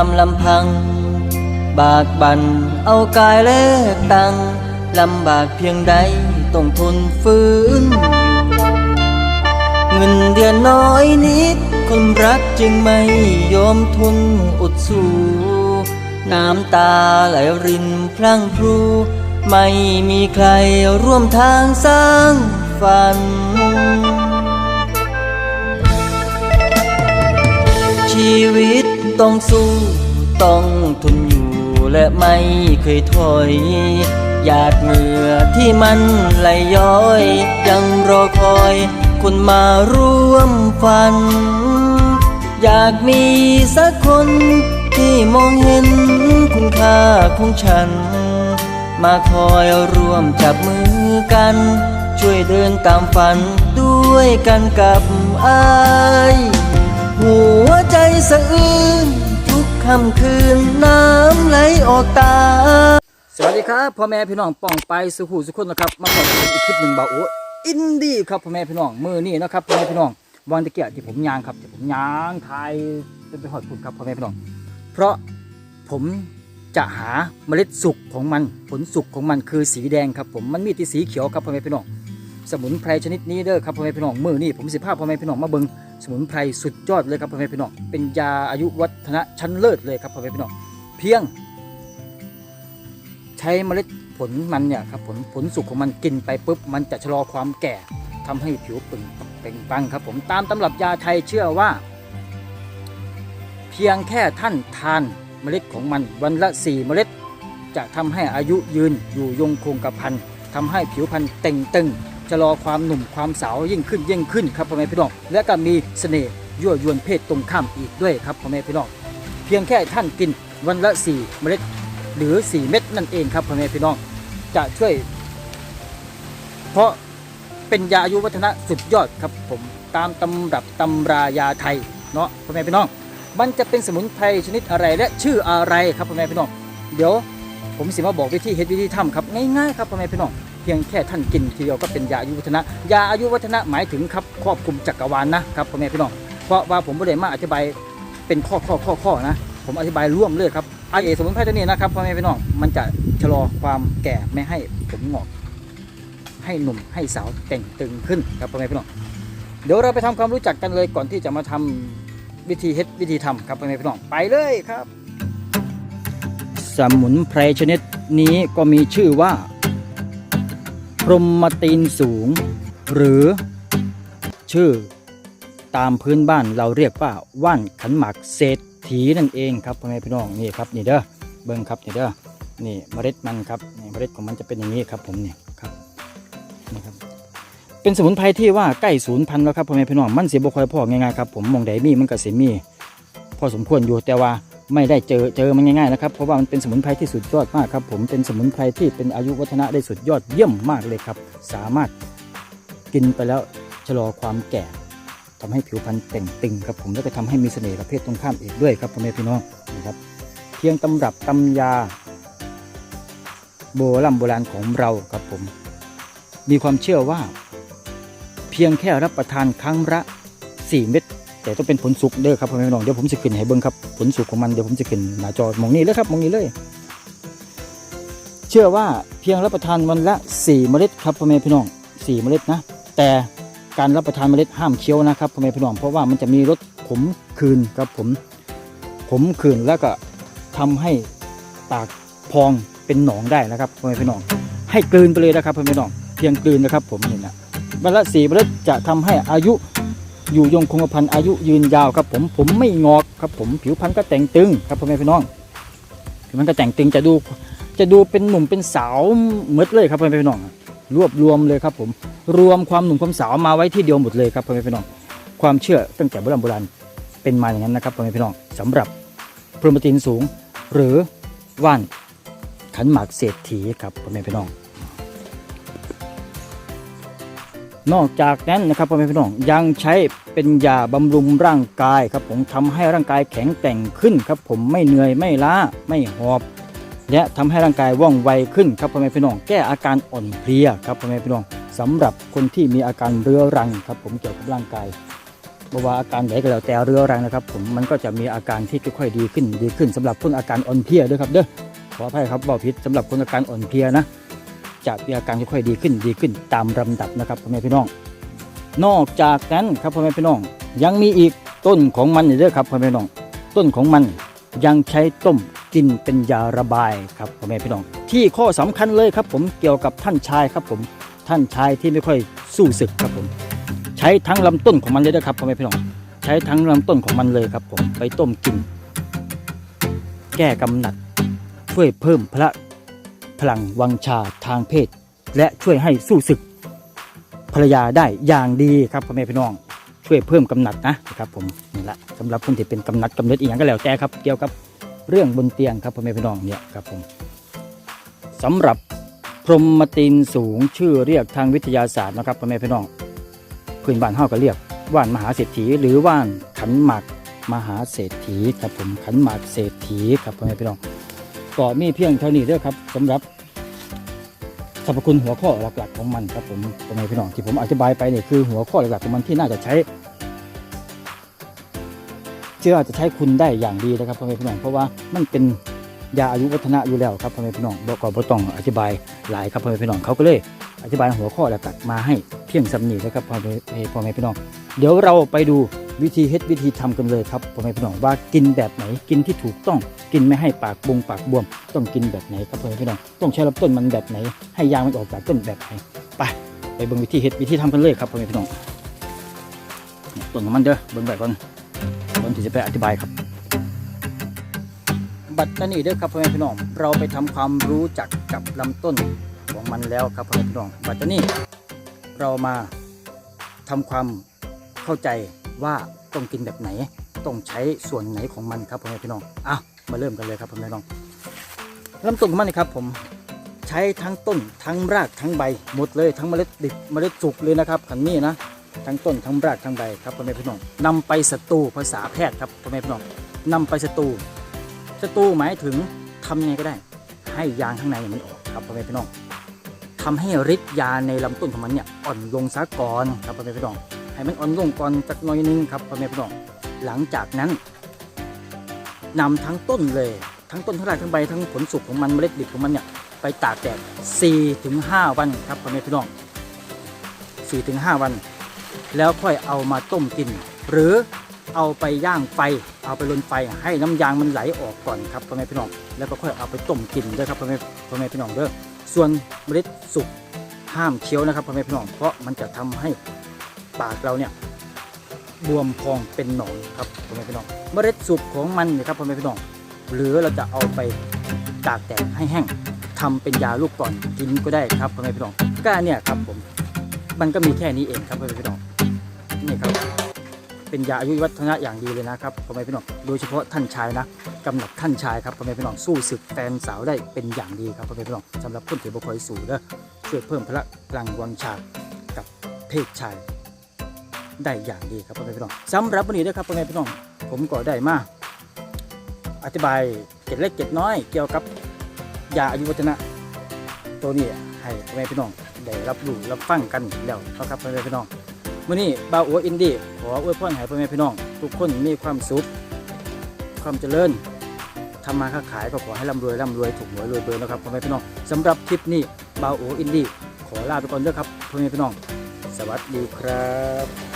ามลำพัง บากบันเอากายแลกตังลำบากเพียงใดต้องทนฝืนเงินเดือนน้อยนิด คนรักจึงไม่ยอมทนอดสู้ น้ำตาไหลรินพลั้งพรู ไม่มีใครร่วมทางสร้างฝัน ชีวิต ต้องสู้ต้องทนอยู่และไม่เคยถอยหยาดเหงื่อที่มันไหลย้อย ยังรอคอยคนมาร่วมฝัน อยากมีสักคนที่มองเห็นคุณค่าของฉัน มาคอยร่วมจับมือกัน ช่วยเดินตามฝันด้วยกันกับอาย หัวใจสะอื้นทุกค่ำคืนน้ำไหลออกตา สวัสดีครับพ่อแม่พี่น้องป้องไปสุขุสุขคนนะครับมาพบกันอีกคลิปหนึ่งบ่าวโอ้อินดี้ครับพ่อแม่พี่น้องมือนี่นะครับพ่อแม่พี่น้องวันตะเกียบที่ผมยางครับที่ผมยางทายจนไปหอดผุดครับพ่อแม่พี่น้อง เพราะผมจะหาเมล็ดสุกของมันผลสุกของมันคือสีแดงครับผมมันมีที่สีเขียวครับพ่อแม่พี่น้องสมุนไพรชนิดนี้เด้อครับพ่อแม่พี่น้องมือนี่ผมสิภาพพ่อแม่พี่น้องมาเบิง สมุนไพรสุดยอดเลยครับพ่อแม่พี่น้องเป็นยาอายุวัฒนะชั้นเลิศเลยครับพ่อแม่พี่น้องเพียง ใช้เมล็ดผลมันเนี่ยครับผลผลสุกของมันกินไปปุ๊บมันจะชะลอความแก่ทำให้ผิวปึงเปล่งปังครับผมตามตำรับยาไทยเชื่อว่า เพียงแค่ท่านทานเมล็ดของมันวันละ4เมล็ด จะทำให้อายุยืนอยู่ยงคงกระพันทำให้ผิวพรรณเต่งตึง ชะลอความหนุ่มความสาวยิ่งขึ้นยิ่งขึ้นครับพ่อแม่พี่น้องและก็มีเสน่ห์ยั่วยวนเพศตรงข้ามอีกด้วยครับพ่อแม่พี่น้องเพียงแค่ท่านกินวันละ 4 เมล็ดหรือ 4 เม็ดนั่นเองครับพ่อแม่พี่น้องจะช่วย เพราะเป็นยาอายุวัฒนะสุดยอดครับผมตามตำรับตำรายาไทยเนาะพ่อแม่พี่น้อง มันจะเป็นสมุนไพรชนิดอะไรและชื่ออะไรครับพ่อแม่พี่น้อง เดี๋ยวผมสิมาบอกวิธีเฮ็ดวิธีทำครับง่ายๆครับพ่อแม่พี่น้อง เพียงแค่ท่านกินทีเดียวก็เป็นยาอายุวัฒนะ ยาอายุวัฒนะหมายถึงครับครอบคลุมจักรวาลนะครับพ่อแม่พี่น้อง เพราะว่าผมไม่ได้มาอธิบายเป็นข้อข้อข้อข้อนะ ผมอธิบายร่วมเลยครับไอเอสมุนไพรตัวนี้นะครับพ่อแม่พี่น้องมันจะชะลอความแก่ไม่ให้ผมงอก ให้หนุ่มให้สาวแต่งตึงขึ้นครับพ่อแม่พี่น้องเดี๋ยวเราไปทำความรู้จักกันเลยก่อนที่จะมาทำวิธีเฮ็ดวิธีทำครับพ่อแม่พี่น้องไปเลยครับ สมุนไพรชนิดนี้ก็มีชื่อว่า พรหมตีนสูง หรือ ชื่อ ตามพื้นบ้านเราเรียกว่าว่านขันหมากเศรษฐีนั่นเองครับพ่อแม่พี่น้องนี่ครับนี่เด้อเบิ้งครับนี่เด้อนี่เมล็ดมันครับนี่เมล็ดของมันจะเป็นอย่างนี้ครับผมนี่ครับนี่ครับเป็นสมุนไพรที่ว่าใกล้ศูนย์พันแล้วครับพ่อแม่พี่น้องมันเสียบคอยพอง่ายๆครับผมมองใดมีมันก็สิมีพอสมควรอยู่แต่ว่า ไม่ได้เจอเจอมันง่ายๆนะครับเพราะว่ามันเป็นสมุนไพรที่สุดยอดมากครับผมเป็นสมุนไพรที่เป็นอายุวัฒนะได้สุดยอดเยี่ยมมากเลยครับ สามารถกินไปแล้วชะลอความแก่ทำให้ผิวพรรณเต่งตึงครับผมแล้วก็ทำให้มีเสน่ห์กับเพศตรงข้ามอีกด้วยครับพ่อแม่พี่น้องนะครับ เพียงตำรับตำยา โบราณโบราณของเราครับผม มีความเชื่อว่า เพียงแค่รับประทานครั้งละ4เม็ด แต่ต้องเป็นผลสุกเด้อครับพ่อแม่พี่น้องเดี๋ยวผมจะขึ้นให้เบิ่งครับผลสุกของมันเดี๋ยวผมจะขึ้นหน้าจอมองนี้เลยครับมองนี้เลย เชื่อว่าเพียงรับประทานวันละ 4 เมล็ดครับพ่อแม่พี่น้อง 4 เมล็ดนะ แต่การรับประทานเมล็ดห้ามเคี้ยวนะครับพ่อแม่พี่น้องเพราะว่ามันจะมีรสขมคืนครับผมขมคืนแล้วก็ทำให้ปากพองเป็นหนองได้นะครับพ่อแม่พี่น้องให้กลืนไปเลยนะครับพ่อแม่พี่น้องเพียงกลืนนะครับผมนี่นะวันละ4เมล็ดจะทำให้อายุ อยู่ยงคงกระพันอายุยืนยาวครับผมผมไม่งอกครับผมผิวพรรณก็แต่งตึงครับพ่อแม่พี่น้องผิวพรรณก็แต่งตึงจะดูจะดูเป็นหนุ่มเป็นสาวเหมือนเลยครับพ่อแม่พี่น้อง รวบรวมเลยครับผมรวมความหนุ่มความสาวมาไว้ที่เดียวหมดเลยครับพ่อแม่พี่น้อง ความเชื่อตั้งแต่โบราณโบราณเป็นมาอย่างนั้นนะครับพ่อแม่พี่น้องสำหรับโปรตีนสูง หรือว่านขันหมากเศรษฐีครับพ่อแม่พี่น้อง นอกจากนั้นนะครับพ่อแม่พี่น้องยังใช้เป็นยาบำรุงร่างกายครับผมทำให้ร่างกายแข็งแกร่งขึ้นครับผมไม่เหนื่อยไม่ล้าไม่หอบ และทำให้ร่างกายว่องไวขึ้นครับพ่อแม่พี่น้องแก้อาการอ่อนเพลียครับพ่อแม่พี่น้องสำหรับคนที่มีอาการเรื้อรังครับผมเกี่ยวกับร่างกายบว่าอาการไหนก็แล้วแต่เรื้อรังนะครับ ผมมันก็จะมีอาการที่ค่อยๆดีขึ้นดีขึ้นสำหรับคนอาการอ่อนเพลียด้วยครับเด้อขออภัยครับบอกผิดสำหรับคนอาการอ่อนเพลียนะ จะมีอาการค่อยๆดีขึ้นดีขึ้นตามลำดับนะครับพ่อแม่พี่น้อง นอกจากนั้นครับพ่อแม่พี่น้อง ยังมีอีกต้นของมันอีกด้วยครับพ่อแม่พี่น้อง ต้นของมันยังใช้ต้มกินเป็นยาระบายครับพ่อแม่พี่น้อง ที่ข้อสำคัญเลยครับ ผมเกี่ยวกับท่านชายครับผมท่านชายที่ไม่ค่อยสู้ศึกครับผม ใช้ทั้งลำต้นของมันเลยนะครับพ่อแม่พี่น้อง ใช้ทั้งลำต้นของมันเลยครับผมไปต้มกิน แก้กำหนัดช่วยเพิ่มพละ พลังวังชาทางเพศ และช่วยให้สู้ศึกภรรยาได้อย่างดีครับพ่อแม่พี่น้องช่วยเพิ่มกำหนัดนะครับผมนี่แหละสำหรับคนที่เป็นกำหนัดกำเนิดอีกอย่างก็แล้วแต่ครับเกี่ยวกับเรื่องบนเตียงครับพ่อแม่พี่น้องเนี่ยครับผมสำหรับพรหมตีนสูงชื่อเรียกทางวิทยาศาสตร์นะครับพ่อแม่พี่น้องพื้นบ้านเฮาก็เรียกว่านมหาเศรษฐี หรือว่านขันหมากมหาเศรษฐีครับผมขันหมากเศรษฐีครับพ่อแม่พี่น้อง ก็มีเพียงเท่านี้เด้อครับสำหรับสรรพคุณหัวข้อหลักๆของมันครับผมพ่อแม่พี่น้องที่ผมอธิบายไปเนี่ยคือหัวข้อหลักๆของมันที่น่าจะใช้ที่น่าจะใช้คุณได้อย่างดีนะครับพ่อแม่พี่น้องเพราะว่ามันเป็นยาอายุวัฒนะอยู่แล้วครับพ่อแม่พี่น้องบอกก่อนต้องอธิบายหลายครับพ่อแม่พี่น้องเขาก็เลยอธิบายหัวข้อหลักๆมาให้เพียงสำนีนะครับพ่อแม่พ่อแม่พี่น้อง เดี๋ยวเราไปดู วิธีเฮ็ดวิธีทำกันเลยครับพ่อแม่พี่น้องว่ากินแบบไหนกินที่ถูกต้องกินไม่ให้ปากบงปากบวม ต้องกินแบบไหนครับพ่อแม่พี่น้องต้องใช้ลำต้นมันแบบไหน ให้ยางมันออกจากต้นแบบไหนไปไปเบิ่งวิธีเฮ็ดวิธีทำกันเลยครับพ่อแม่พี่น้องต้นของมันเด้อเบิ่งแบบก่อนก่อนที่จะไปอธิบายครับบัดนี้เด้อครับพ่อแม่พี่น้องเราไปทำความรู้จักกับลำต้นของมันแล้วครับพ่อแม่พี่น้องบัดนี้เรามาทำความเข้าใจ ว่าต้องกินแบบไหน ต้องใช้ส่วนไหนของมันครับพ่อแม่พี่น้องอะมาเริ่มกันเลยครับพ่อแม่พี่น้องลำต้นของมันนี่ครับผมใช้ทั้งต้นทั้งรากทั้งใบหมดเลยทั้งเมล็ดดิบเมล็ดสุกเลยนะครับขันนี้นะทั้งต้นทั้งรากทั้งใบครับพ่อแม่พี่น้องนำไปสตูภาษาแพทย์ครับพ่อแม่พี่น้องนำไปสตูสตูหมายถึงทำยังไงก็ได้ ให้ยางข้างในมันออกครับพ่อแม่พี่น้องทำให้ฤทธิ์ยาในลำต้นของมันเนี่ยอ่อนลงซะก่อนครับพ่อแม่พี่น้อง ให้มันอ่อนลงก่อนสักหน่อยนึงครับพ่อแม่พี่น้องหลังจากนั้นนำทั้งต้นเลย ทั้งต้นทั้งรากทั้งใบทั้งผลสุกของมันเมล็ดดิบของมันเนี่ยไปตากแดด4ถึง5วันครับพ่อแม่พี่น้อง4ถึง5วัน แล้วค่อยเอามาต้มกิน หรือเอาไปย่างไฟ เอาไปลนไฟให้น้ำยางมันไหลออกก่อนครับพ่อแม่พี่น้องแล้วก็ค่อยเอาไปต้มกินด้วยครับพ่อแม่พ่อแม่พี่น้องเด้อส่วนเมล็ดสุกห้ามเคี้ยวนะครับพ่อแม่พี่น้องเพราะมันจะทำให้ ปากเราเนี่ยบวมพองเป็นหนองครับพ่อแม่พี่น้องเมล็ดสุกของมันนะครับพ่อแม่พี่น้อง หรือเราจะเอาไปตากแดดให้แห้งทำเป็นยาลูกก่อนกินก็ได้ครับพ่อแม่พี่น้องก็เนี่ยครับผมมันก็มีแค่นี้เองครับพ่อแม่พี่น้องนี่ครับ เป็นยาอายุวัฒนะอย่างดีเลยนะครับพ่อแม่พี่น้องโดยเฉพาะท่านชายนะกำหนัดท่านชายครับพ่อแม่พี่น้องสู้ศึกแฟนสาวได้เป็นอย่างดีครับพ่อแม่พี่น้องสำหรับคนที่บ่ค่อยสู้เด้อช่วยเพิ่มพละพลังวังชากับเพศชาย ได้อย่างดีครับพ่อแม่พี่น้องสำหรับวันนี้นะครับพ่อแม่พี่น้องผมก็ได้มาอธิบายเกร็ดเล็กเกร็ดน้อยเกี่ยวกับยาอายุวัฒนะตัวนี้ให้พ่อแม่พี่น้องได้รับรู้รับฟังกันแล้วนะครับพ่อแม่พี่น้องวันนี้บ่าวอัวอินดี้ขออวยพรให้พ่อแม่พี่น้อง ทุกคนมีความสุขความเจริญทำมาค้าขายก็ขอให้ร่ำรวยร่ำรวยถูกหวยรวยเบอร์นะครับพ่อแม่พี่น้องสำหรับคลิปนี้บ่าวอัวอินดี้ขอลาไปก่อนเด้อครับพ่อแม่พี่น้อง สวัสดีครับ